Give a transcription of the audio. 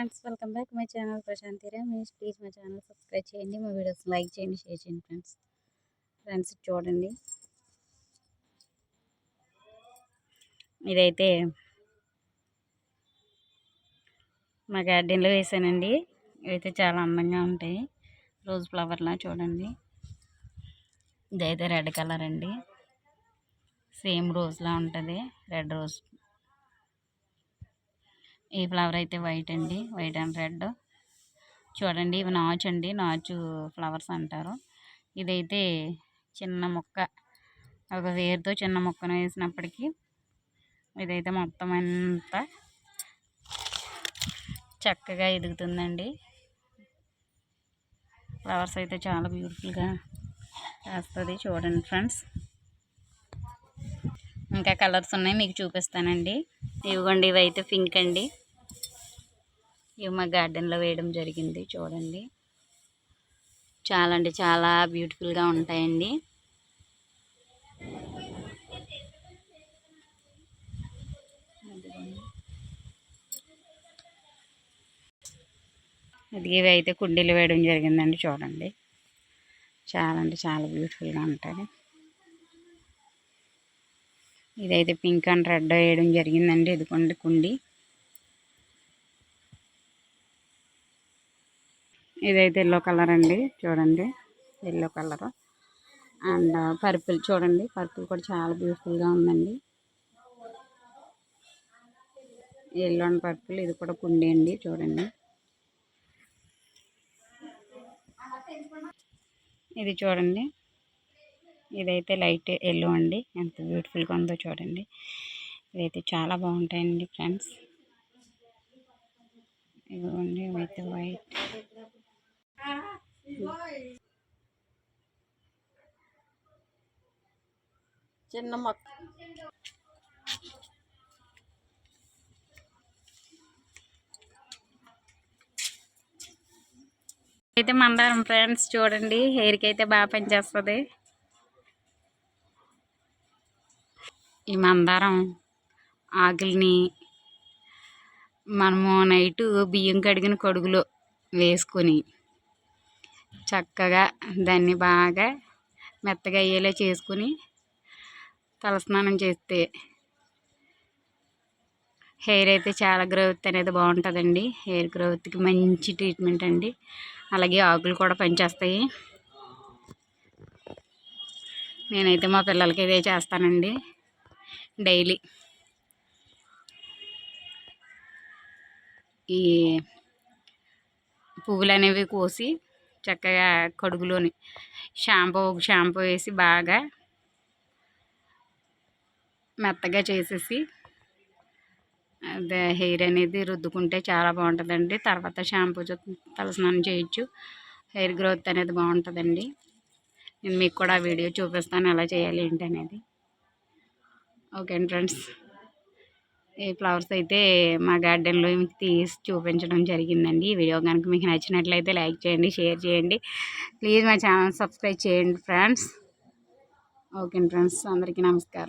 Friends welcome back my channel Prashanthi Ramesh please మా channel subscribe చేయండి మా videos like చేయండి షేర్ చేయండి ఫ్రెండ్స్. ఫ్రెండ్స్ చూడండి. ఇదైతే మా గార్డెన్లో వేసానండి. ఇవైతే చాలా అందంగా ఉంటాయి. రోజ్ ఫ్లవర్లా చూడండి. ఇదైతే రెడ్ కలర్ అండి. సేమ్ రోజ్లా ఉంటుంది. రెడ్ రోజ్ ఈ ఫ్లవర్ అయితే వైట్ అండి. White and red. చూడండి ఇవి నాచు అండి. నాచు ఫ్లవర్స్ అంటారు. ఇదైతే చిన్న మొక్క. ఒక వేరుతో చిన్న మొక్కను వేసినప్పటికీ ఇదైతే మొత్తం అంతా చక్కగా ఎదుగుతుందండి. ఫ్లవర్స్ అయితే చాలా బ్యూటిఫుల్గా వేస్తుంది. చూడండి ఫ్రెండ్స్. ఇంకా కలర్స్ ఉన్నాయి మీకు చూపిస్తానండి. ఇవ్వండి ఇవైతే పింక్ అండి. ఇవి మా గార్డెన్లో వేయడం జరిగింది చూడండి. చాలా అంటే చాలా బ్యూటిఫుల్గా ఉంటాయండి. అది ఇవి అయితే కుండీలు వేయడం జరిగిందండి చూడండి. చాలా అంటే చాలా బ్యూటిఫుల్గా ఉంటాయి. ఇదైతే పింక్ అండ్ రెడ్ వేయడం జరిగిందండి. ఇదిగోండి కుండి. ఇదైతే ఎల్లో కలర్ అండి. చూడండి ఎల్లో కలర్. అండ్ పర్పుల్ చూడండి పర్పుల్ కూడా చాలా బ్యూటిఫుల్గా ఉందండి. ఎల్లో అండ్ పర్పుల్ ఇది కూడా కుండి అండి. చూడండి. ఇది చూడండి. ఇదైతే లైట్ ఎల్లో అండి. ఎంత బ్యూటిఫుల్గా ఉందో చూడండి. ఇదైతే చాలా బాగుంటాయండి ఫ్రెండ్స్. ఇదిగోండి ఇవైతే వైట్. చిన్న మొక్క. అయితే మందారం ఫ్రెండ్స్ చూడండి. హెయిర్కి అయితే బాగా పనిచేస్తుంది. ఈ మందారం ఆకుల్ని మనము నైటు బియ్యం కడిగిన కడుగులో వేసుకొని చక్కగా దాన్ని బాగా మెత్తగా అయ్యేలా చేసుకుని తలస్నానం చేస్తే హెయిర్ అయితే చాలా గ్రోత్ అనేది బాగుంటుందండి. హెయిర్ గ్రోత్కి మంచి ట్రీట్మెంట్ అండి. అలాగే ఆకులు కూడా పనిచేస్తాయి. నేనైతే మా పిల్లలకి ఇదే చేస్తానండి. డైలీ. ఈ పువ్వులు అనేవి కోసి చక్కగా కడుగులోని షాంపూ షాంపూ వేసి బాగా మెత్తగా చేసేసి అదే హెయిర్ అనేది రుద్దుకుంటే చాలా బాగుంటుందండి. తర్వాత షాంపూ తలస్నానం చేయొచ్చు హెయిర్ గ్రోత్ అనేది బాగుంటుందండి. నేను మీకు కూడా వీడియో చూపిస్తాను ఎలా చేయాలి ఏంటి అనేది. ఓకే అండి ఫ్రెండ్స్ ఈ ఫ్లవర్స్ అయితే మా గార్డెన్లో మీకు తీసి చూపించడం జరిగిందండి. ఈ వీడియో కనుక మీకు నచ్చినట్లయితే లైక్ చేయండి షేర్ చేయండి. ప్లీజ్ మా ఛానల్ సబ్స్క్రైబ్ చేయండి ఫ్రెండ్స్. ఓకే ఫ్రెండ్స్ అందరికీ నమస్కారం.